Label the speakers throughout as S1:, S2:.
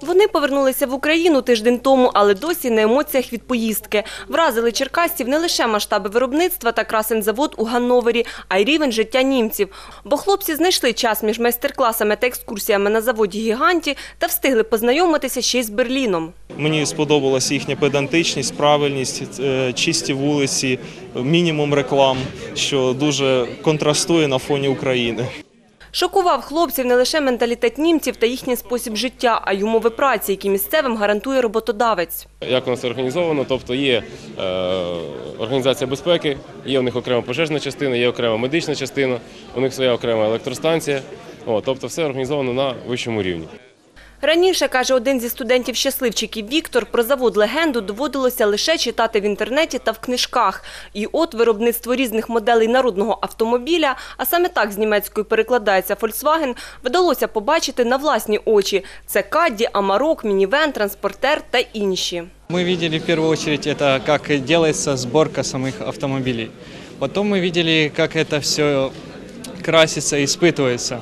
S1: Вони повернулися в Україну тиждень тому, але досі на емоціях від поїздки. Вразили черкасців не лише масштаби виробництва та красен завод у Ганновері, а й рівень життя німців. Бо хлопці знайшли час між майстер-класами та екскурсіями на заводі «Гіганті» та встигли познайомитися ще й з Берліном.
S2: Мені сподобалася їхня педантичність, правильність, е, чисті вулиці, мінімум реклам, що дуже контрастує на фоні України.
S1: Шокував хлопців не лише менталітет німців та їхній спосіб життя, а й умови праці, які місцевим гарантує роботодавець.
S3: Як у нас організовано? Тобто є е, організація безпеки, є у них окрема пожежна частина, є окрема медична частина, у них своя окрема електростанція. О, тобто все організовано на вищому рівні.
S1: Раніше, каже один зі студентів-щасливчиків Віктор, про завод легенду доводилося лише читати в інтернеті та в книжках. І от виробництво різних моделей народного автомобіля, а саме так з німецької перекладається Volkswagen, вдалося побачити на власні очі. Це Кадді, Амарок, Мінівен, Транспортер та інші.
S4: Мы видели в первую очередь это, как делается сборка самих автомобилей. Потом мы видели, как это все красится и испытывается.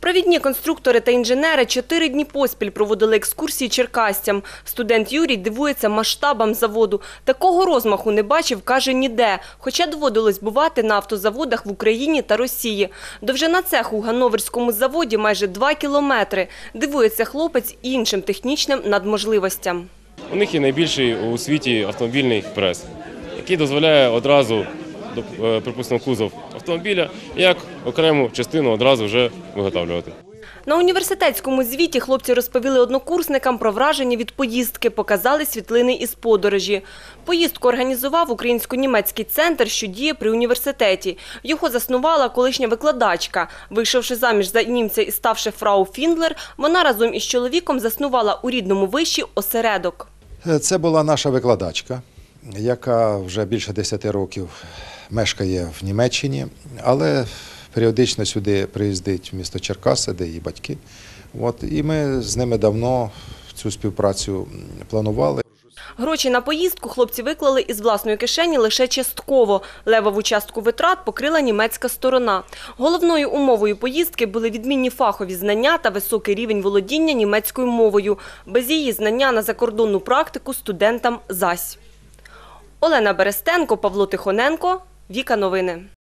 S1: Провідні конструктори та інженери чотири дні поспіль проводили екскурсії черкастям. Студент Юрій дивується масштабам заводу. Такого розмаху не бачив, каже, ніде. Хоча доводилось бувати на автозаводах в Україні та Росії. Довжина цеху у Ганноверському заводі майже два кілометри. Дивується хлопець іншим технічним надможливостям.
S3: У них є найбільший у світі автомобільний прес, який дозволяє одразу, е, припустимо, кузов автомобіля як окрему частину одразу вже виготовлювати.
S1: На університетському звіті хлопці розповіли однокурсникам про враження від поїздки, показали світлини із подорожі. Поїздку організував українсько-німецький центр, що діє при університеті. Його заснувала колишня викладачка. Вийшовши заміж за німця і ставши фрау Фіндлер, вона разом із чоловіком заснувала у рідному виші осередок.
S5: Це була наша викладачка, яка вже більше 10 років мешкає в Німеччині, але періодично сюди приїздить в місто Черкаси, де її батьки. От, і ми з ними давно цю співпрацю планували.
S1: Гроші на поїздку хлопці виклали із власної кишені лише частково. Левову частку витрат покрила німецька сторона. Головною умовою поїздки були відмінні фахові знання та високий рівень володіння німецькою мовою. Без її знання на закордонну практику студентам зась. Олена Берестенко, Павло Тихоненко, Віка Новини.